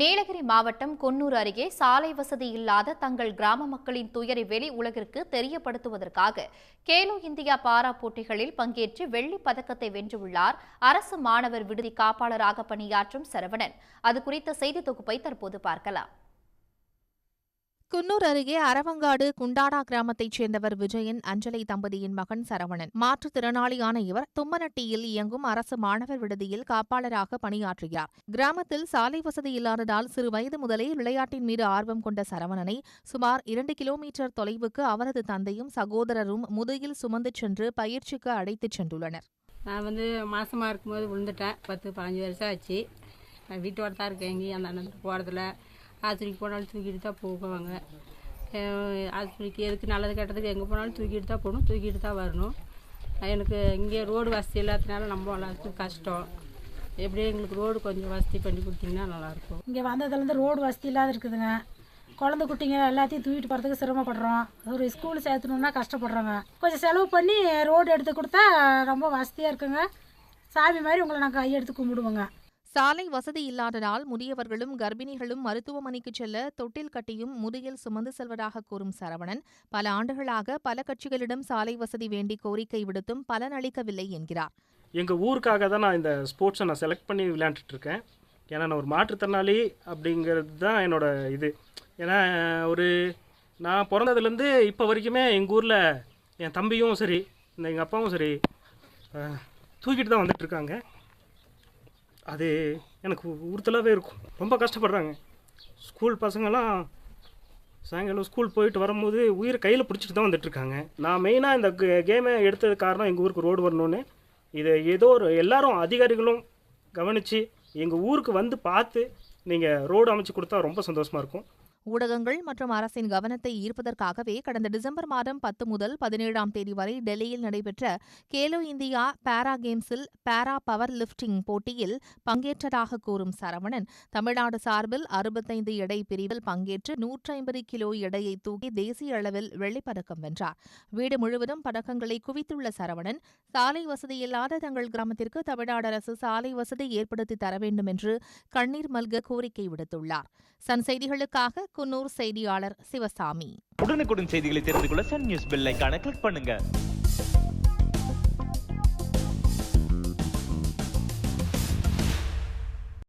நீலகிரி மாவட்டம் கொன்னூர் அருகே சாலை வசதி இல்லாத தங்கள் கிராம மக்களின் துயரை வெளி உலகிற்கு தெரியப்படுத்துவதற்காக கேலோ இந்தியா பாரா போட்டிகளில் பங்கேற்று வெள்ளிப் பதக்கத்தை வென்றுள்ளார் அரசு மாணவர் விடுதி காப்பாளராக பணியாற்றும் சரவணன். அது குறித்த செய்தி தொகுப்பை தற்போது பார்க்கலாம். குன்னூர் அருகே அரவங்காடு குண்டாடா கிராமத்தைச் சேர்ந்தவர் விஜயன் அஞ்சலை தம்பதியின் மகன் சரவணன். மாற்றுத்திறனாளியான இவர் தும்மனட்டியில் இயங்கும் அரசு மாணவர் விடுதியில் காப்பாளராக பணியாற்றுகிறார் கிராமத்தில் சாலை வசதி இல்லாததால் சிறு வயது முதலே விளையாட்டின் மீது ஆர்வம் கொண்ட சரவணனை சுமார் இரண்டு கிலோமீட்டர் தொலைவுக்கு அவரது தந்தையும் சகோதரரும் முதுகில் சுமந்து சென்று பயிற்சிக்கு அழைத்துச் சென்றுள்ளனர். நான் வந்து மாசமாக இருக்கும்போது விழுந்துட்டேன். பத்து பதினஞ்சு வருஷம் ஆச்சு. வீட்டோட தான் இருக்கேன் எங்கேயும். அந்த அண்ணன் போகிறதில்ல ஆஸ்பத்திரிக்கு போனாலும் தூக்கிட்டு தான் போவாங்க. ஆஸ்பத்திரிக்கு எதுக்கு நல்லது கெட்டதுக்கு எங்கே போனாலும் தூக்கிட்டு தான் போகணும் தூக்கிட்டு தான் வரணும். எனக்கு இங்கே ரோடு வசதி இல்லாததுனால நம்ம எல்லாத்துக்கும் கஷ்டம். எப்படியும் எங்களுக்கு ரோடு கொஞ்சம் வசதி பண்ணி கொடுத்தீங்கன்னா நல்லாயிருக்கும். இங்கே வந்ததுலேருந்து ரோடு வசதி இல்லாத இருக்குதுங்க. குழந்த குட்டிங்க எல்லாத்தையும் தூக்கிட்டு போகிறதுக்கு சிரமப்படுறோம். ஒரு ஸ்கூல் சேர்த்தணுன்னா கஷ்டப்படுறோங்க. கொஞ்சம் செலவு பண்ணி ரோடு எடுத்து கொடுத்தா ரொம்ப வசதியாக இருக்குங்க. சாமி மாதிரி உங்களை நாங்கள் கையெடுத்து கும்பிடுவோங்க. சாலை வசதி இல்லாததால் முதியவர்களும் கர்ப்பிணிகளும் மருத்துவமனைக்கு செல்ல தொட்டில் கட்டியும் முதுகில் சுமந்து செல்வதாக கூறும் சரவணன் பல ஆண்டுகளாக பல கட்சிகளிடம் சாலை வசதி வேண்டி கோரிக்கை விடுத்தும் பலனளிக்கவில்லை என்கிறார். எங்கள் ஊருக்காக தான் நான் இந்த ஸ்போர்ட்ஸை நான் செலக்ட் பண்ணி விளையாண்டுட்டு இருக்கேன். ஏன்னா நான் ஒரு மாற்றுத்திறனாளி அப்படிங்கிறது தான் என்னோட இது. ஏன்னா ஒரு நான் பிறந்ததுலேருந்து இப்போ வரைக்குமே எங்கள் ஊரில் என் தம்பியும் சரி இந்த எங்கள் அப்பாவும் சரி தூக்கிட்டு தான் வந்துட்டுருக்காங்க அது எனக்கு உறுத்தலாகவே இருக்கும். ரொம்ப கஷ்டப்படுறாங்க. ஸ்கூல் பசங்களாம் சாயங்காலம் ஸ்கூல் போயிட்டு வரும்போது உயிரை கையில் பிடிச்சிட்டு தான் வந்துட்டுருக்காங்க. நான் மெயினாக இந்த கேமை எடுத்தது காரணம் எங்கள் ஊருக்கு ரோடு வரணும்னு. இதை ஏதோ ஒரு எல்லாரும் அதிகாரிகளும் கவனித்து எங்கள் ஊருக்கு வந்து பார்த்து நீங்கள் ரோடு அமைச்சு கொடுத்தா ரொம்ப சந்தோஷமாக இருக்கும். ஊடகங்கள் மற்றும் அரசின் கவனத்தை ஈர்ப்பதற்காகவே கடந்த டிசம்பர் மாதம் பத்து முதல் பதினேழாம் தேதி வரை டெல்லியில் நடைபெற்ற கேலோ இந்தியா பாரா கேம்ஸில் பாரா பவர் லிஃப்டிங் போட்டியில் பங்கேற்றதாக கூறும் சரவணன் தமிழ்நாடு சார்பில் அறுபத்தைந்து எடை பிரிவில் பங்கேற்று நூற்றி ஐம்பது கிலோ எடையை தூக்கி தேசிய அளவில் வெள்ளிப்பதக்கம் வென்றார். வீடு முழுவதும் பதக்கங்களை குவித்துள்ள சரவணன் சாலை வசதி இல்லாத தங்கள் கிராமத்திற்கு தமிழ்நாடு அரசு சாலை வசதி ஏற்படுத்தி தர வேண்டும் என்று கண்ணீர் மல்க கோரிக்கை விடுத்துள்ளார். சன் செய்திகளுக்காக குன்னூர் செய்தியாளர் சிவசாமி. உடனுக்குடன் செய்திகளை தெரிந்து கொள்ள சன் நியூஸ் பெல்லைக்கான கிளிக் பண்ணுங்க.